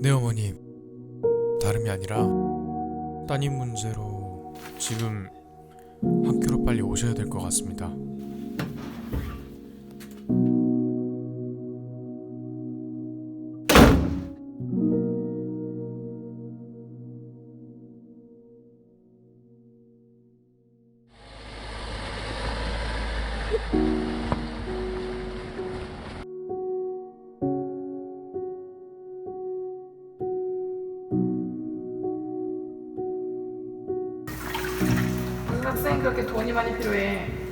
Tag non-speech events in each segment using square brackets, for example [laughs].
네 어머님 다름이 아니라 따님 문제로 지금 학교로 빨리 오셔야 될 것 같습니다. 학생 그렇게 돈이 많이 필요해.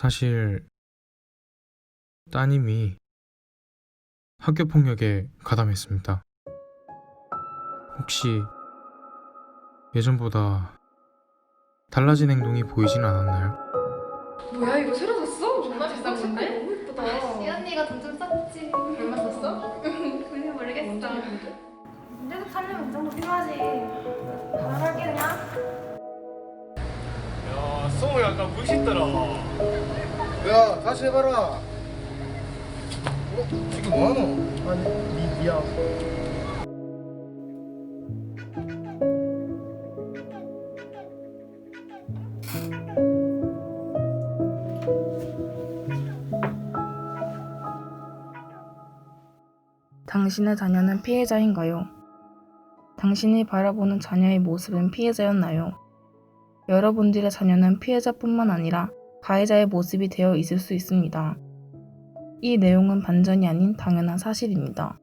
사실 따님이 학교 폭력에 가담했습니다. 혹시 예전보다 달라진 행동이 보이진 않았나요? 뭐야 이거 새로 샀어? 존나 비싼 건데? 너무 예쁘다. 이 언니가 돈 좀 썼지. 얼마? [laughs] 그게 모르겠어. 근데도 살려면 이 정도 필요하지. 약간 멋있더라. 야 다시 해봐라 어? 지금 뭐하노? 아니 미, 미안 당신의 자녀는 피해자인가요? 당신이 바라보는 자녀의 모습은 피해자였나요? 여러분들의 자녀는 피해자뿐만 아니라 가해자의 모습이 되어 있을 수 있습니다. 이 내용은 반전이 아닌 당연한 사실입니다.